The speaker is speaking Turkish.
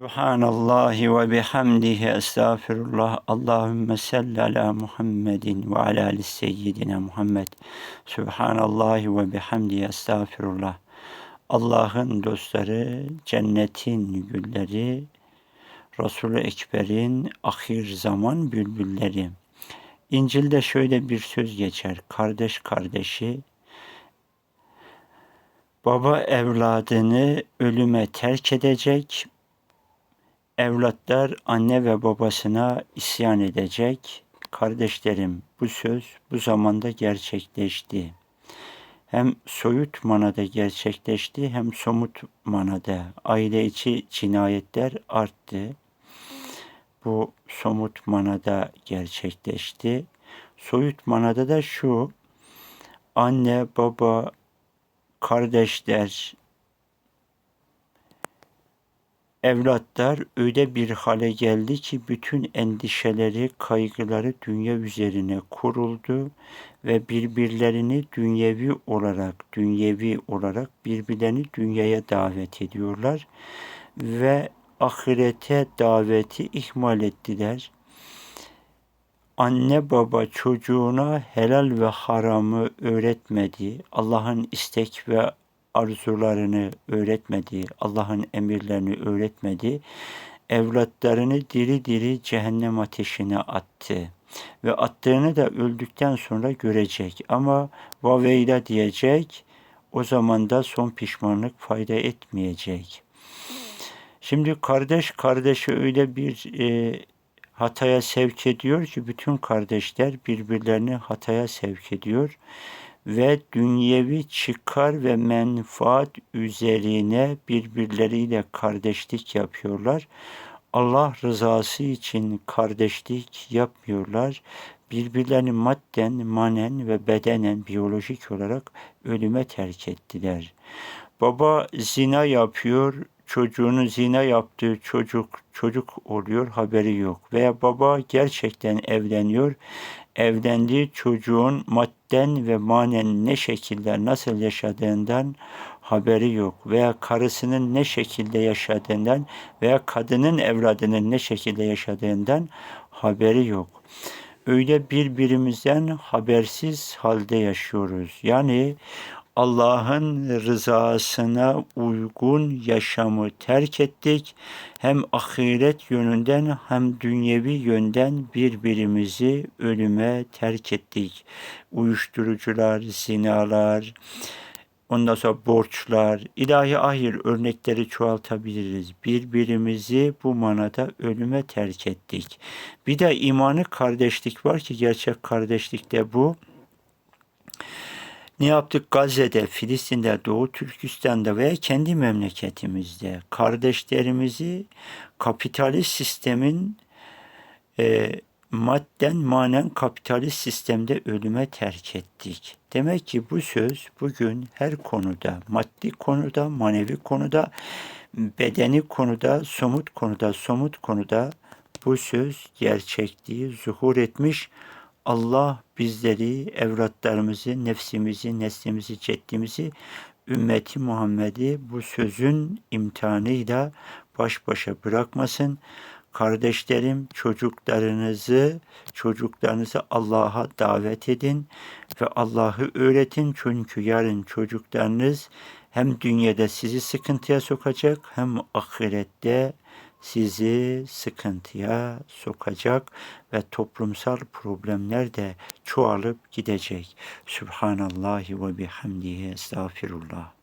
Subhanallahi ve bihamdihi estağfirullah. Allahümme salli ala Muhammedin ve ala ali seyyidina Muhammed. Subhanallahi ve bihamdihi estağfirullah. Allah'ın dostları, cennetin gülleri, Resul-i Ekber'in ahir zaman bülbülleri. İncil'de şöyle bir söz geçer. Kardeş kardeşi, baba evladını ölüme terk edecek, Evlatlar anne ve babasına isyan edecek. Kardeşlerim bu söz bu zamanda gerçekleşti. Hem soyut manada gerçekleşti hem somut manada aile içi cinayetler arttı. Bu somut manada gerçekleşti. Soyut manada da şu anne baba kardeşler Evlatlar öyle bir hale geldi ki bütün endişeleri, kaygıları dünya üzerine kuruldu ve birbirlerini dünyevi olarak, dünyevi olarak birbirlerini dünyaya davet ediyorlar ve ahirete daveti ihmal ettiler. Anne baba çocuğuna helal ve haramı öğretmedi. Allah'ın istek ve arzularını öğretmedi, Allah'ın emirlerini öğretmedi. Evlatlarını diri diri cehennem ateşine attı. Ve attığını da öldükten sonra görecek. Ama vaveyla diyecek, o zaman da son pişmanlık fayda etmeyecek. Şimdi kardeş kardeşi öyle bir e, hataya sevk ediyor ki bütün kardeşler birbirlerini hataya sevk ediyor ve dünyevi çıkar ve menfaat üzerine birbirleriyle kardeşlik yapıyorlar. Allah rızası için kardeşlik yapmıyorlar. Birbirlerini madden, manen ve bedenen, biyolojik olarak ölüme terk ettiler. Baba zina yapıyor, çocuğunu zina yaptığı çocuk çocuk oluyor haberi yok. Veya baba gerçekten evleniyor, evlendiği çocuğun madden ve manen ne şekilde nasıl yaşadığından haberi yok veya karısının ne şekilde yaşadığından veya kadının evladının ne şekilde yaşadığından haberi yok. Öyle birbirimizden habersiz halde yaşıyoruz. Yani Allah'ın rızasına uygun yaşamı terk ettik. Hem ahiret yönünden hem dünyevi yönden birbirimizi ölüme terk ettik. Uyuşturucular, zinalar, ondan sonra borçlar, ilahi ahir örnekleri çoğaltabiliriz. Birbirimizi bu manada ölüme terk ettik. Bir de imanı kardeşlik var ki gerçek kardeşlik de bu. Ne yaptık Gazze'de, Filistin'de, Doğu Türkistan'da veya kendi memleketimizde kardeşlerimizi kapitalist sistemin e, madden manen kapitalist sistemde ölüme terk ettik. Demek ki bu söz bugün her konuda, maddi konuda, manevi konuda, bedeni konuda, somut konuda, somut konuda bu söz gerçekliği zuhur etmiş. Allah bizleri, evlatlarımızı, nefsimizi, neslimizi, ceddimizi, ümmeti Muhammed'i bu sözün imtihanıyla baş başa bırakmasın. Kardeşlerim çocuklarınızı, çocuklarınızı Allah'a davet edin ve Allah'ı öğretin. Çünkü yarın çocuklarınız hem dünyada sizi sıkıntıya sokacak hem ahirette sizi sıkıntıya sokacak ve toplumsal problemler de çoğalıp gidecek. Subhanallahi ve bihamdihi estağfirullah.